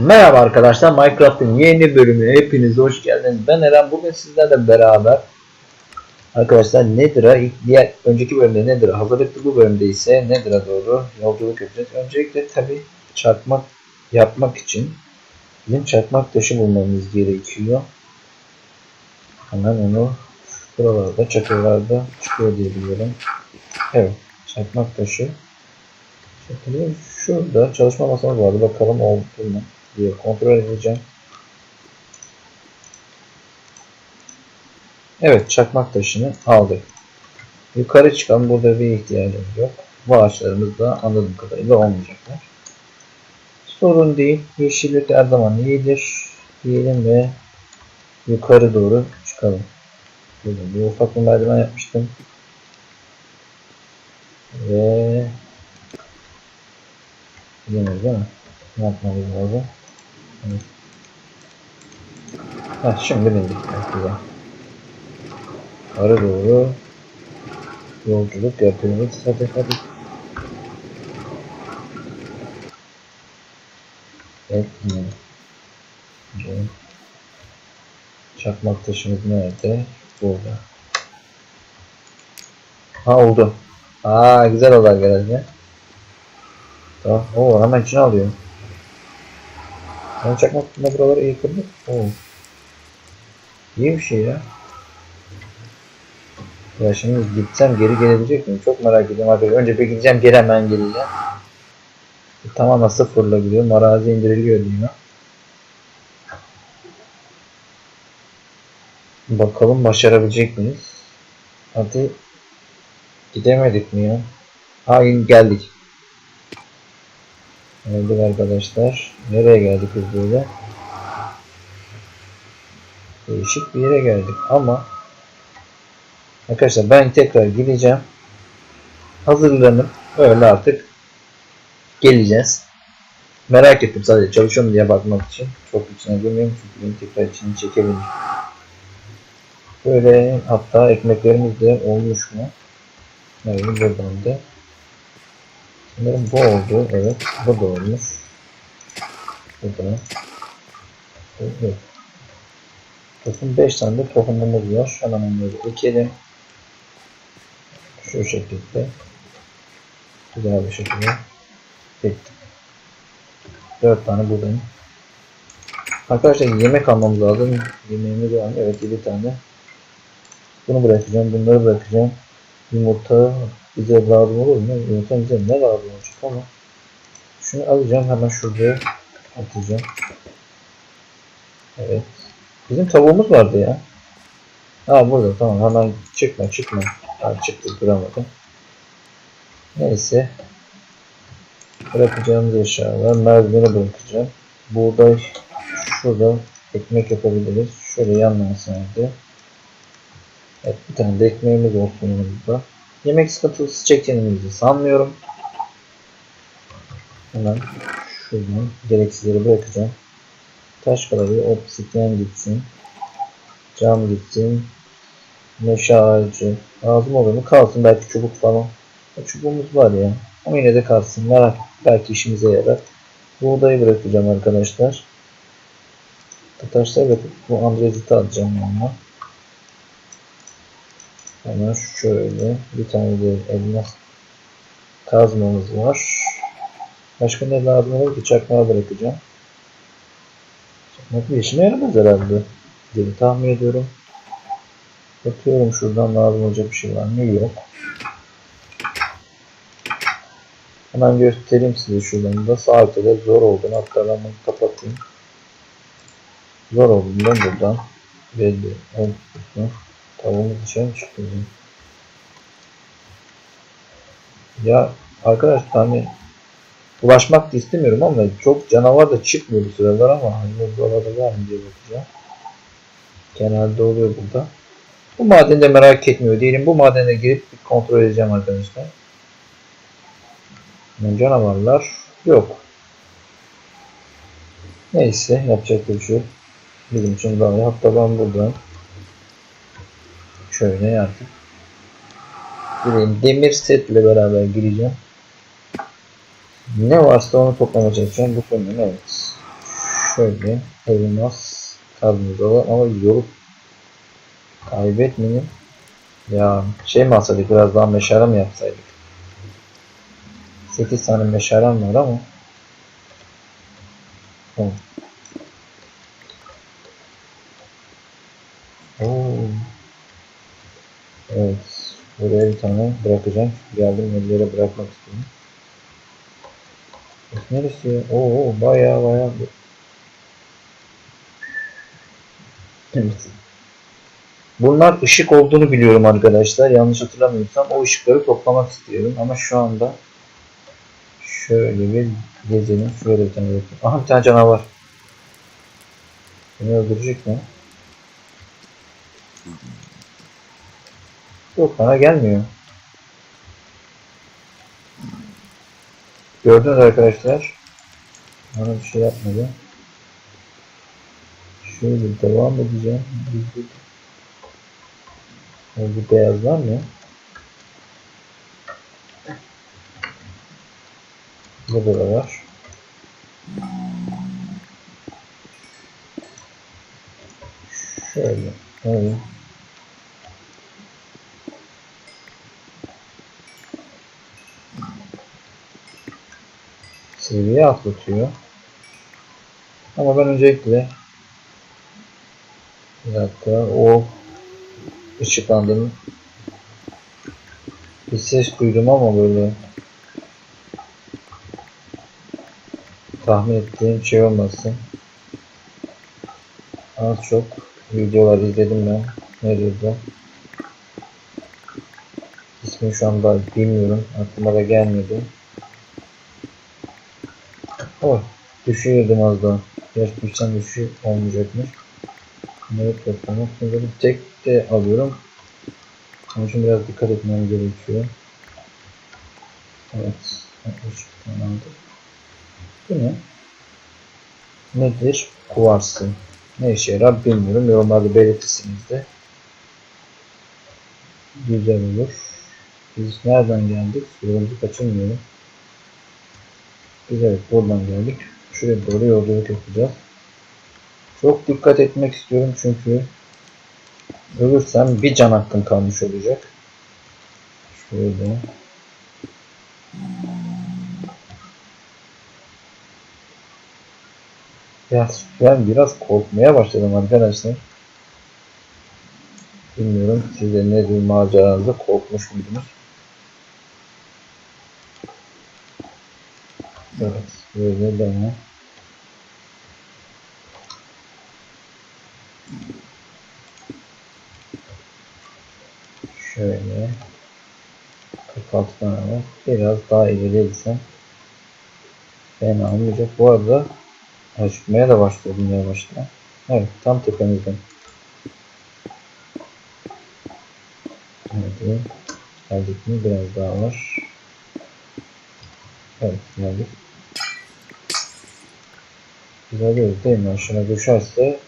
Merhaba arkadaşlar Minecraft'ın yeni bölümüne hepiniz hoş geldiniz. Ben Eren bugün sizlerle beraber arkadaşlar ilk diğer önceki bölümde Nether'a hazırlıklı bu bölümde ise Nether'a doğru yolculuk yapacağız. Öncelikle tabi çarpmak yapmak için bizim çarpmak taşı bulmamız gerekiyor. Hemen onu buralarda çakırlarda çıkıyor diye biliyorum. Evet çarpmak taşı. Şurada çalışma masamız vardı. Bakalım oldu mu diye kontrol edeceğim. Evet çakmak taşını aldık. Yukarı çıkalım. Burada bir ihtiyacımız yok. Bu ağaçlarımız da anladığım kadarıyla olmayacaklar. Sorun değil. Yeşillik her zaman iyidir. Diyelim ve yukarı doğru çıkalım. Burada bir ufak bir merdiven yapmıştım. Ve Bilmiyoruz değil mi? Ne yapmamız lazım? Evet. Heh, şimdi bindik. Evet, güzel. Ara doğru yolculuk yapıyoruz. Hadi hadi. Evet, inelim. Şimdi Çakmak taşımız nerede? Burada. Ha oldu. Aa güzel oldu arkadaşlar. Tamam. Oo hemen içine alıyor. Ben çakmak tutma buraları iyi kırdı. Oo. İyi bir şey ya. Ya şimdi gitsem geri gelebilecek miyim? Çok merak ediyorum arkadaşlar. Önce bir gideceğim geri hemen geleceğim. Tamamen sıfırla gidiyorum. Arazi indiriliyor diyor. Bakalım başarabilecek miyiz? Hadi gidemedik mi ya? Hayır geldik. Geldik arkadaşlar. Nereye geldik biz böyle? Değişik bir yere geldik ama Arkadaşlar ben tekrar gideceğim. Hazırlanıp öyle artık geleceğiz. Merak ettim sadece çalışıyor mu diye bakmak için. Çok içine girmiyorum çünkü beni tekrar içini çekebilir. Böyle hatta ekmeklerimiz de olmuş mu? Evet buradan da. Sanırım bu oldu. Evet. Bu da olmuş. Bu da. Evet. Tohum 5 tane de tohumumuz var. Hemen onları ekelim. Şu şekilde. Güzel bir şekilde. Ektik. 4 tane buradayım. Arkadaşlar yemek almamız lazım. Yemeğimiz var? Evet 7 tane. Bunu bırakacağım. Bunları bırakacağım. Yumurta bize lazım olur mu? Yumurta bize ne lazım olacak ama şunu alacağım hemen şuraya atacağım. Evet. Bizim tavuğumuz vardı ya. Ha burada tamam hemen çıkma çıkma. Ha çıktı duramadım. Neyse. Bırakacağımız eşyalar. Merdiveni bırakacağım. Buğday şurada ekmek yapabiliriz. Şöyle yanlansın evde. Evet bir tane de ekmeğimiz olsun yanımızda. Yemek sıkıntısı çekeceğimizi sanmıyorum. Hemen şuradan gereksizleri bırakacağım. Taş kalori, obsidyen gitsin. Cam gitsin. Meşe ağacı. Lazım mu? Kalsın belki çubuk falan. O çubuğumuz var ya. Ama yine de kalsın. Merak belki işimize yarar. Buğdayı bırakacağım arkadaşlar. Taşları bırakıp bu andreziti alacağım yanına. Hemen şöyle bir tane de elmas kazmamız var. Başka ne lazım olur ki çakmağı bırakacağım. Çakmak bir işime yaramaz herhalde diye tahmin ediyorum. Bakıyorum şuradan lazım olacak bir şey var mı? Yok. Hemen göstereyim size şuradan da sağ ötede zor olduğunu hatta ben bunu kapatayım. Zor olduğundan buradan belli oldu. Tavuğumuz dışarı çıktı. bizim. Ya arkadaş hani ulaşmak da istemiyorum ama çok canavar da çıkmıyor bu sıralar ama hani buralarda var mı diye bakacağım. Genelde oluyor burada. Bu madeni de merak etmiyor değilim. Bu madene girip bir kontrol edeceğim arkadaşlar. Canavarlar yok. Neyse yapacak bir şey yok. Bizim için daha iyi. Hatta ben buradan şöyle artık gireyim. Demir setle beraber gireceğim. Ne varsa onu toplamaya çalışacağım. Bu konuda evet. Şöyle elmas tarzımızda var ama yolu kaybetmeyin. Ya şey mi alsaydık biraz daha meşale mi yapsaydık? 8 tane meşalem var ama Tamam. Oo. Evet. Buraya bir tane bırakacağım. Geldim ellere bırakmak istiyorum. Neresi? Oo baya baya. Evet. Bunlar ışık olduğunu biliyorum arkadaşlar. Yanlış hatırlamıyorsam o ışıkları toplamak istiyorum ama şu anda şöyle bir gezelim. Şöyle bir tane bakayım. Aha bir tane canavar. Beni öldürecek mi? Yok bana gelmiyor. Gördünüz arkadaşlar. Bana bir şey yapmadı. Şöyle devam edeceğim. Bu beyazlar mı? Burada da var. Şöyle. Evet. Seviye atlatıyor. Ama ben öncelikle bir dakika o ışıklandığını bir ses duydum ama böyle tahmin ettiğim şey olmasın. Az çok videolar izledim ben. Ne diyordu? İsmini şu anda bilmiyorum. Aklıma da gelmedi. Oh, düşüyordum az daha. Biraz düşsem düşü olmayacakmış. Evet toplamak. Böyle tek de alıyorum. Onun için biraz dikkat etmem gerekiyor. Evet. 60 tane aldık. Bu ne? Nedir? Kuvarsı. Ne işe yarar bilmiyorum. Yorumlarda belirtirsiniz de. Güzel olur. Biz nereden geldik? Yolumuzu kaçırmayalım. Evet buradan geldik. Şuraya doğru yolculuk yapacağız. Çok dikkat etmek istiyorum çünkü ölürsem bir can hakkım kalmış olacak. Şöyle. Ya ben biraz korkmaya başladım arkadaşlar. Bilmiyorum size ne bir maceranızda korkmuş muydunuz? Evet, böyle devam. Şöyle 46 tane var. Biraz daha ileri gitsem fena olmayacak. Bu arada acıkmaya da başladım yavaştan. Evet tam tepemizden. Evet. Geldik mi? Biraz daha var. Evet geldik. Güzel değil mi? Aşağı düşerse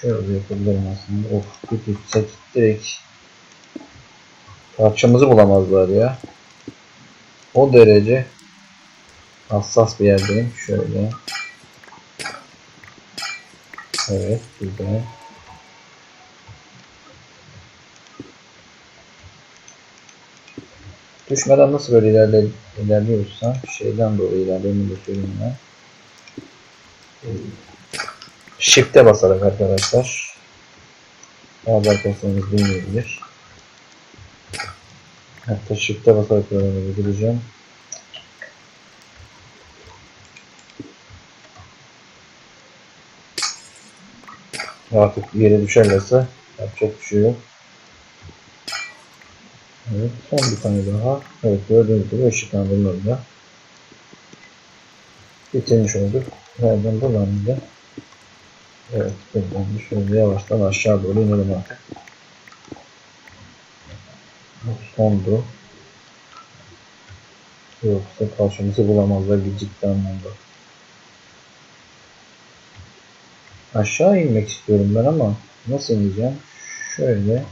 Şöyle yapabilirim aslında. Of bir düşsek direkt parçamızı bulamazlar ya. O derece hassas bir yerdeyim. Şöyle. Evet güzel. Düşmeden nasıl böyle ilerle, ilerliyorsam şeyden dolayı ilerlediğimi de söyleyeyim ben. Shift'e basarak arkadaşlar. Bazı arkadaşlarımız bilmeyebilir. Hatta Shift'e basarak öğrenmeyi bileceğim. Artık yere düşerlerse yapacak bir şey yok. Evet, son bir tane daha. Evet, gördüğünüz gibi ışıklandırmalı da bitirmiş olduk. Nereden da Evet, buradan şöyle yavaştan aşağı doğru inelim artık. Sondu. Yoksa karşımızı bulamazlar bir ciddi anlamda. Aşağı inmek istiyorum ben ama nasıl ineceğim? Şöyle.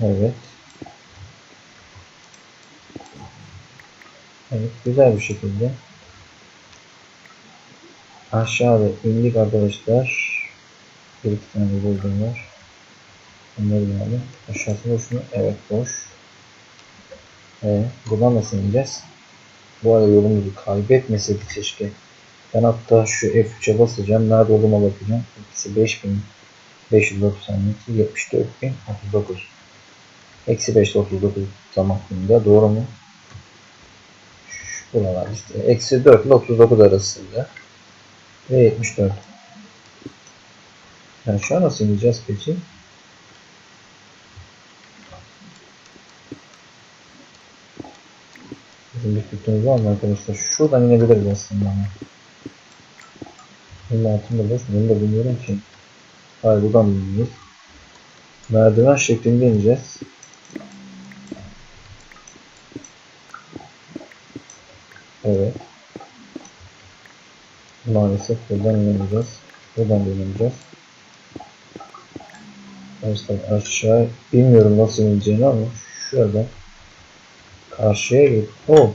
Evet. Evet, güzel bir şekilde. Aşağıda indik arkadaşlar. Bir iki tane buldum var. Bunları alalım. Aşağısı boş mu? Evet boş. Evet, buradan nasıl ineceğiz? Bu arada yolumuzu kaybetmeseydik keşke. Ben hatta şu F3'e basacağım. Nerede olduğuma bakacağım. Eksi 5592 74039. Eksi 5 39 zamanında doğru mu? Buralar işte. Eksi 4 ile 39 arasında. Ve 74. Yani şu an nasıl ineceğiz peki? Bizim bir fikrimiz var mı arkadaşlar? Şuradan inebiliriz aslında ama. Benim altımda boş. Bunu da bilmiyorum ki. Hayır buradan bilmiyoruz. Merdiven şeklinde ineceğiz. Evet. Maalesef buradan inemeyeceğiz. Buradan da inemeyeceğiz. Arkadaşlar aşağı bilmiyorum nasıl ineceğini ama şurada karşıya git. Oh.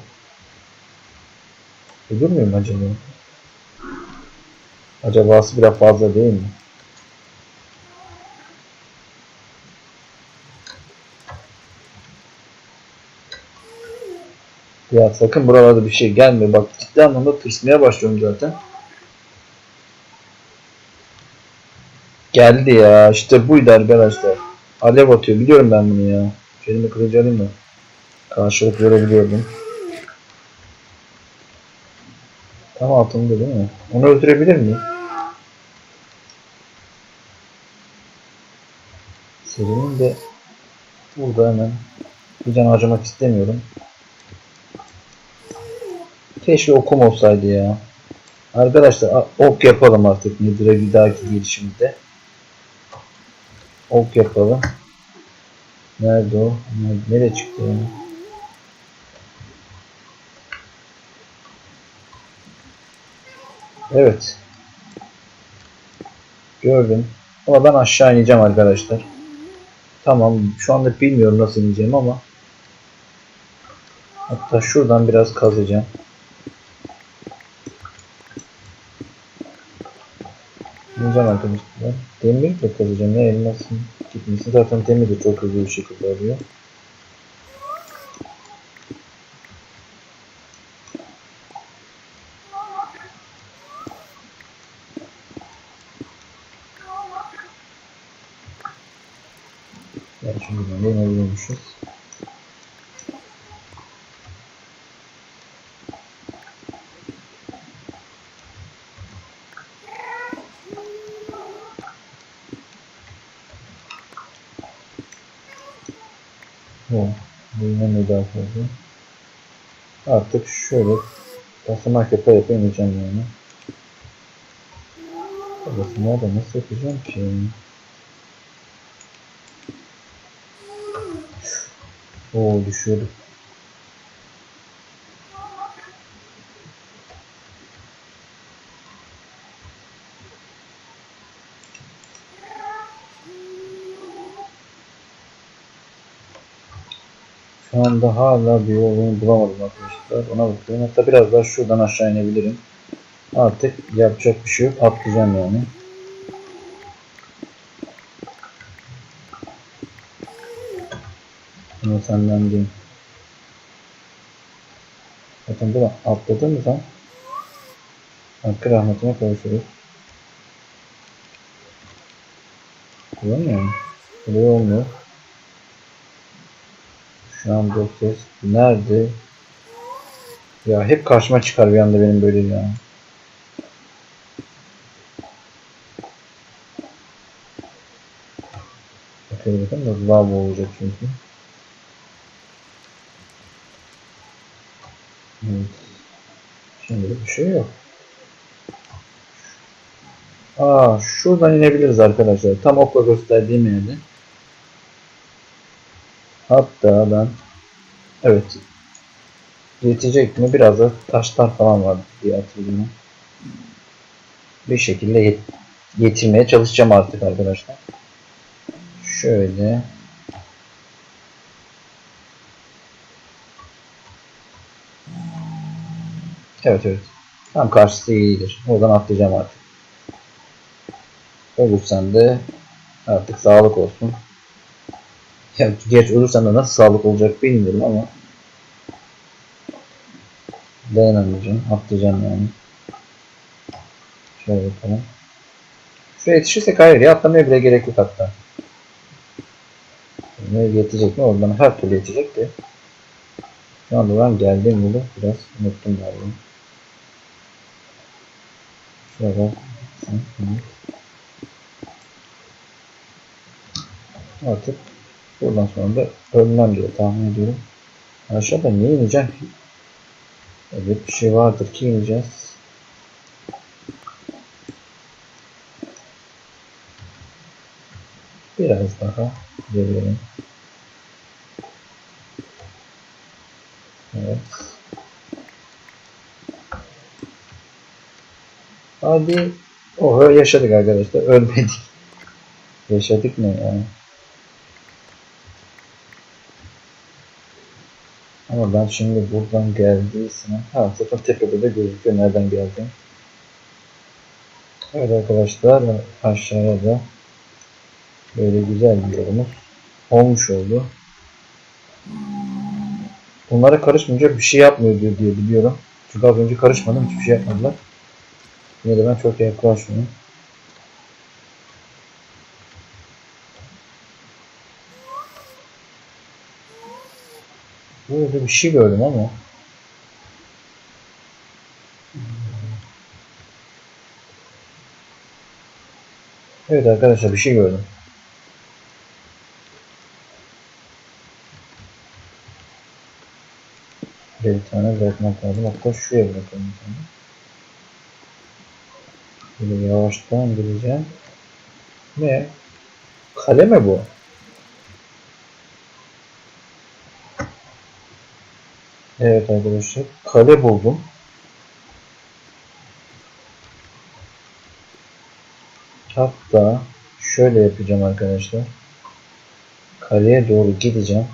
Ölür müyüm acaba? Acabası biraz fazla değil mi? Ya sakın buralarda bir şey gelme. Bak ciddi anlamda tırsmaya başlıyorum zaten. Geldi ya. İşte buydu arkadaşlar. Alev atıyor. Biliyorum ben bunu ya. Şöyle kılıcı alayım da. Karşılık verebiliyordum. Tam altında değil mi? Onu öldürebilir miyim? Serinin de burada hemen bir can harcamak istemiyorum. Keşke okum olsaydı ya. Arkadaşlar ok yapalım artık Nedir'e bir dahaki gelişimde. Ok yapalım. Nerede o? Nereye çıktı ya? Evet. Gördüm. Ama ben aşağı ineceğim arkadaşlar. Tamam. Şu anda bilmiyorum nasıl ineceğim ama hatta şuradan biraz kazacağım. İneceğim arkadaşlar. Demir de kazacağım. Ne elmasın gitmesin. Zaten demir de çok hızlı bir şekilde alıyor. Yani şimdi de inebiliyormuşuz. Bu, bu yine daha fazla. Artık şöyle basamak yapa yapa ineceğim yani. Basamağı da nasıl yapacağım ki? Oo düşüyorduk. Şu anda hala bir yolunu bulamadım arkadaşlar. Ona bakıyorum. Hatta biraz daha şuradan aşağı inebilirim. Artık yapacak bir şey yok. Atlayacağım yani. Ama senden değil. Zaten burada atladığımız an Hakkı rahmetine kavuşuruz. Bulamıyor mu? Buraya olmuyor. Şu an bu nerede? Ya hep karşıma çıkar bir anda benim böyle ya. Bakıyorum bakın da lav olacak çünkü. Evet. Şimdi bir şey yok. Aa, şuradan inebiliriz arkadaşlar. Tam okla gösterdiğim yerde. Hatta ben evet yetecek mi? Biraz da taşlar falan var diye hatırlıyorum. Bir şekilde yet getirmeye çalışacağım artık arkadaşlar. Şöyle Evet evet. Tam karşısı iyidir. Oradan atlayacağım artık. Ölürsen de artık sağlık olsun. Ya geç ölürsen de nasıl sağlık olacak bilmiyorum ama dayanamayacağım. Atlayacağım yani. Şöyle bakalım. Şuraya yetişirsek hayır ya atlamaya bile gerek yok hatta. Ne yetecek mi? Oradan her türlü yetecek de. Şu anda ben geldiğim yolu biraz unuttum galiba. Şöyle. Artık buradan sonra da ölmem diye tahmin ediyorum. Aşağıda niye ineceğim? Evet bir şey vardır ki ineceğiz. Biraz daha gelelim. Evet. Hadi. Oho yaşadık arkadaşlar. Ölmedik. Yaşadık ne yani? Ama ben şimdi buradan geldiysem ha zaten tepede de gözüküyor nereden geldim. Evet arkadaşlar aşağıya da böyle güzel bir yolumuz olmuş oldu. Bunlara karışmayınca bir şey yapmıyor diyor diye biliyorum. Çünkü az önce karışmadım hiçbir şey yapmadılar. Yine de ben çok yaklaşmıyorum. Burada bir şey gördüm ama. Evet arkadaşlar bir şey gördüm. Bir tane bırakmak lazım. Hatta şuraya bırakalım bir tane. Böyle yavaştan gideceğim. Ne? Kale mi bu? Evet arkadaşlar. Kale buldum. Hatta şöyle yapacağım arkadaşlar. Kaleye doğru gideceğim.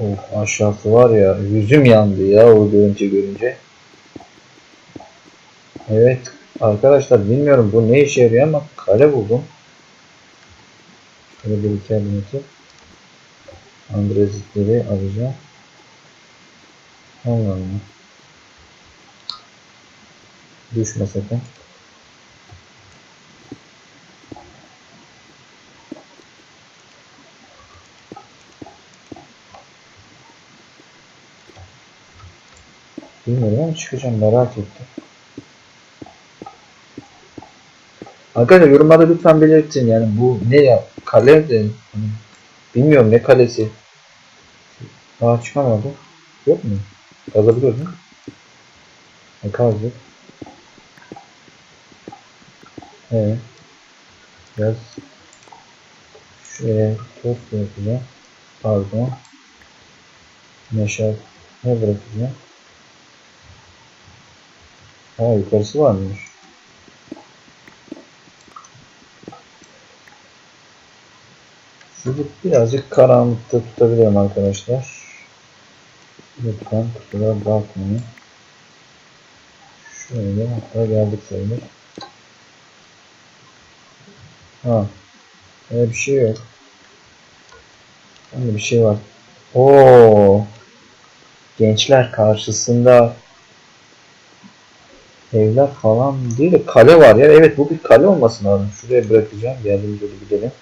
Of aşağısı var ya yüzüm yandı ya o görüntü görünce. Evet arkadaşlar bilmiyorum bu ne işe yarıyor ama kare buldum. Şöyle bir iki adım atıp andrezitleri alacağım. Allah Allah. Düşme sakın. Bilmiyorum çıkacağım merak ettim. Arkadaşlar yorumlarda lütfen belirtin yani bu ne ya kale de hani bilmiyorum ne kalesi. Daha çıkamadı. Yok mu? Kazabiliyoruz mu? E kazdık. Evet. Biraz şuraya tost yapacağım. Pardon. Meşal ne bırakacağım? Ha yukarısı varmış. Birazcık karanlıkta tutabilirim arkadaşlar. Lütfen kusura bakmayın. Şöyle hatta geldik sayılır. Ha. Öyle bir şey yok. Öyle bir şey var. Oo. Gençler karşısında evler falan değil de kale var ya. Evet bu bir kale olması lazım. Şuraya bırakacağım. Geldiğimiz yolu gidelim.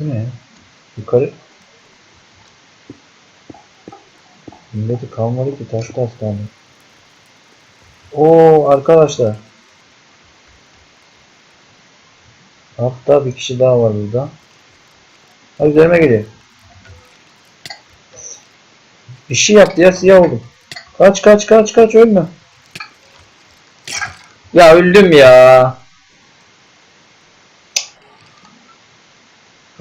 Bu ne? Yukarı. Milleti kalmadı ki taş hastane. Oo arkadaşlar. Hatta bir kişi daha var burada. Ha üzerime geliyor. Bir şey yaptı ya siyah oldum. Kaç kaç kaç kaç ölme. Ya öldüm ya.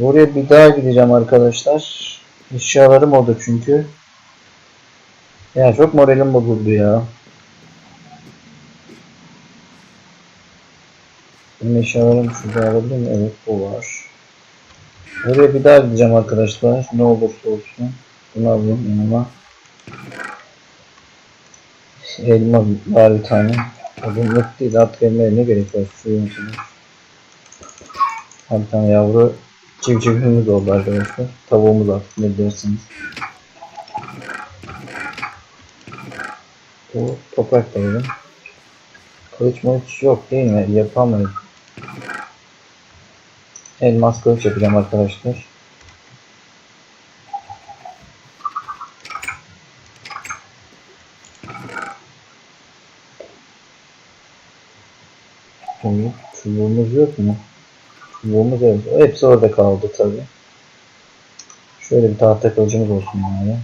Oraya bir daha gideceğim arkadaşlar. Eşyalarım oldu çünkü. Ya çok moralim bozuldu ya. Benim eşyalarım şurada alabilir mi? Evet bu var. Buraya bir daha gideceğim arkadaşlar. Ne olursa olsun. Bunu alayım yanıma. Elma var bir tane. Yok değil. Artık elmaya ne gerek var? Suyun içine. Bir tane yavru civcivimiz oldu arkadaşlar. Tavuğumuz artık ne dersiniz. Bu toprak tavuğu. Kılıç mılıç yok değil mi? Yapamayız. Elmas kılıç yapacağım arkadaşlar. Çubuğumuz yok mu? Çubuğumuz evet. Hepsi orada kaldı tabi. Şöyle bir tahta kılıcımız olsun yani.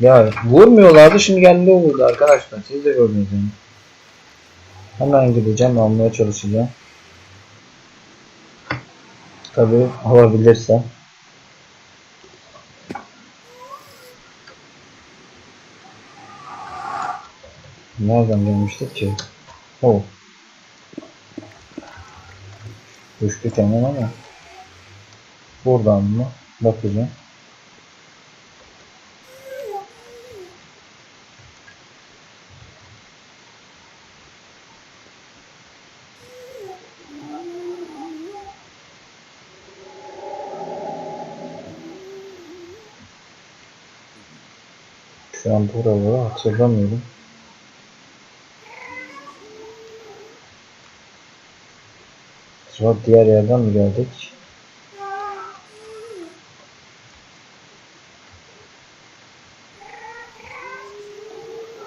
Ya vurmuyorlardı şimdi geldi vurdu arkadaşlar. Siz de gördünüz yani. Hemen gideceğim almaya çalışacağım. Tabi alabilirsem. Nereden gelmiştik ki? Oh. Düştük hemen ama. Buradan mı? Bakacağım. Şu an buraları hatırlamıyorum. Acaba diğer yerden mi geldik?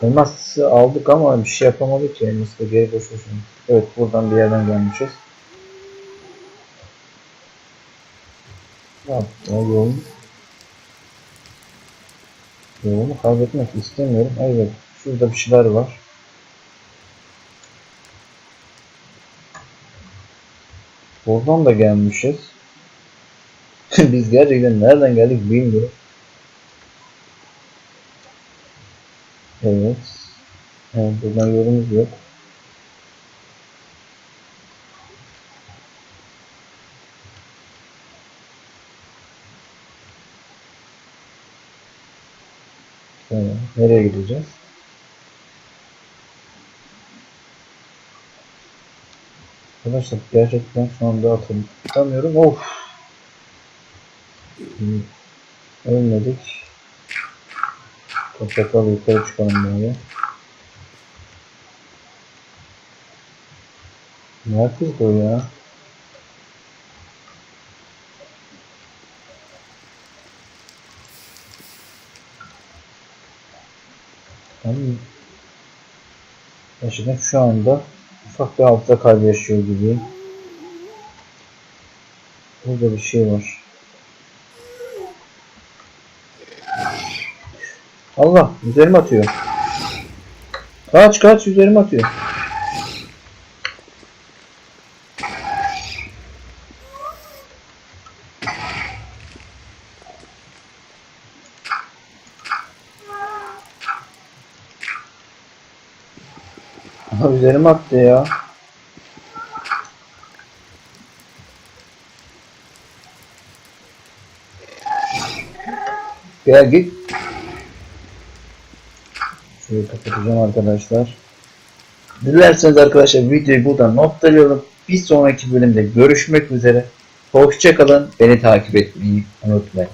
Elması aldık ama bir şey yapamadık ki elması da geri boş boşuna. Evet buradan bir yerden gelmişiz. Ya yolunu? Yolumu kaybetmek istemiyorum. Evet şurada bir şeyler var. Buradan da gelmişiz. Biz gerçekten nereden geldik bilmiyorum. Evet. Evet buradan yolumuz yok. Tamam. Nereye gideceğiz? Arkadaşlar gerçekten şu anda hatırlamıyorum. Of. Ölmedik. Topraklarla yukarı çıkalım böyle. Neredeyiz o ya? Ben gerçekten şu anda ufak bir hafıza kaybı yaşıyor gibiyim. Burada bir şey var. Allah üzerime atıyor. Kaç kaç üzerime atıyor. Aha üzerime attı ya. Gel git. Şöyle kapatacağım arkadaşlar. Dilerseniz arkadaşlar videoyu buradan noktalayalım. Bir sonraki bölümde görüşmek üzere. Hoşçakalın. Beni takip etmeyi unutmayın.